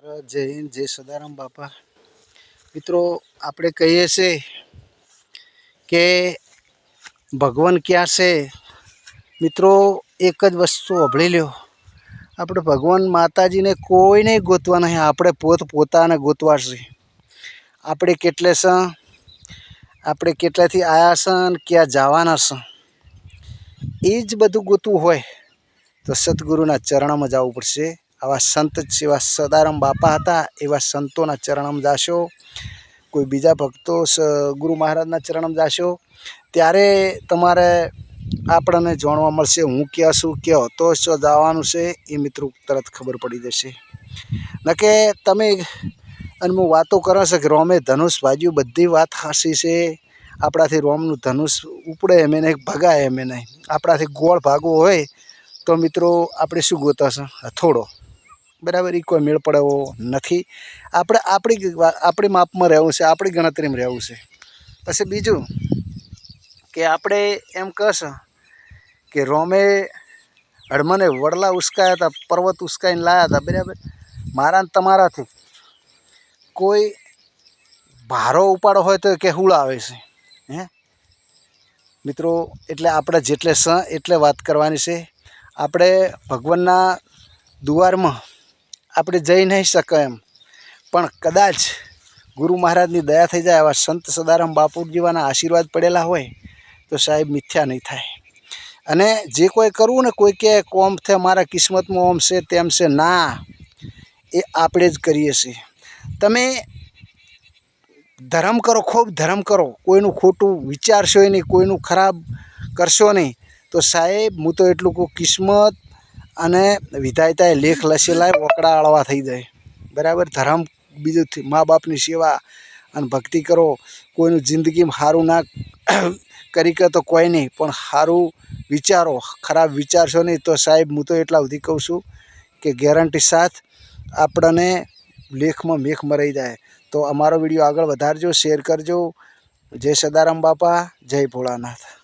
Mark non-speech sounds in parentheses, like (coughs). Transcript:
જય હિન્દ, જય સદારામ બાપા. મિત્રો, આપણે કહીએ છીએ કે ભગવાન ક્યાં છે? મિત્રો, એક જ વસ્તુ અભળી લ્યો. આપણે ભગવાન માતાજીને કોઈને ગોતવા નહીં, આપણે પોત પોતાને ગોતવાશી આપણે કેટલે સ આપણે કેટલાથી આવ્યા છે અને ક્યાં જવાના છે? એ જ બધું ગોતવું હોય તો સદગુરુના ચરણમાં જવું પડશે. આવા સંત જેવા સદારામ બાપા હતા, એવા સંતોના ચરણમાં જાશો. કોઈ બીજા ભક્તો ગુરુ મહારાજના ચરણમાં જાશો. ત્યારે તમારે આપણને જાણવા મળશે, હું ક્યાં છું, ક્યાં હતો, શું જવાનું છે, એ મિત્રો તરત ખબર પડી જશે. નકે તમે અને હું વાતો કરો છે કે રોમે ધનુષ ભાજ્યું બધી વાત હાસી છે. આપણાથી રોમનું ધનુષ ઉપડે એમ નહીં, ભગાય એમ નહીં. આપણાથી ગોળ ભાગવો હોય તો મિત્રો આપણે શું ગોતાશે હથોડો બરાબર એ કોઈ મેળ પડે નથી. આપણે, આપણી આપણી માપમાં રહેવું છે, આપણી ગણતરીમાં રહેવું છે. પછી બીજું કે આપણે એમ કહેશે કે રોમે હડમને વડલા ઉસકાયા હતા, પર્વત ઉસકાઈને લાયા હતા, બરાબર? મારા તમારાથી કોઈ ભારો ઉપાડો હોય તો કે હુળ આવે છે, હે? મિત્રો, એટલે આપણે જેટલે સ, એટલે વાત કરવાની છે. આપણે ભગવાનના દુવારમાં આપણે જઈ નહીં શકાય એમ. પણ કદાચ ગુરુ મહારાજની દયા થઈ જાય આવા સંત સદારામ બાપુજીવાના આશીર્વાદ પડેલા હોય તો સાહેબ મિથ્યા નહીં થાય. અને જે કોઈ કરવું ને કોઈ કહે કોમ છે મારા કિસ્મતમાં ઓમ છે, તેમ છે, ના, એ આપણે જ કરીએ છીએ. તમે ધર્મ કરો, ખૂબ ધર્મ કરો, કોઈનું ખોટું વિચારશો નહીં, કોઈનું ખરાબ કરશો નહીં, તો સાહેબ હું તો એટલું કહું, કિસ્મત અને વિધાયતાએ લેખ લસેલાય વકડા આળવા થઈ જાય. બરાબર? ધર્મ બીજું મા બાપની સેવા અને ભક્તિ કરો. કોઈનું જિંદગીમાં સારું ના (coughs) કરી કે તો કોઈ નહીં, પણ સારું વિચારો. ખરાબ વિચારશો નહીં તો સાહેબ, હું તો એટલા સુધી કહું છું કે ગેરંટી સાથ આપણને લેખમાં મેખ મરાઈ જાય. તો અમારો વીડિયો આગળ વધારજો, શેર કરજો. જય સદારામ બાપા, જય ભોળાનાથ.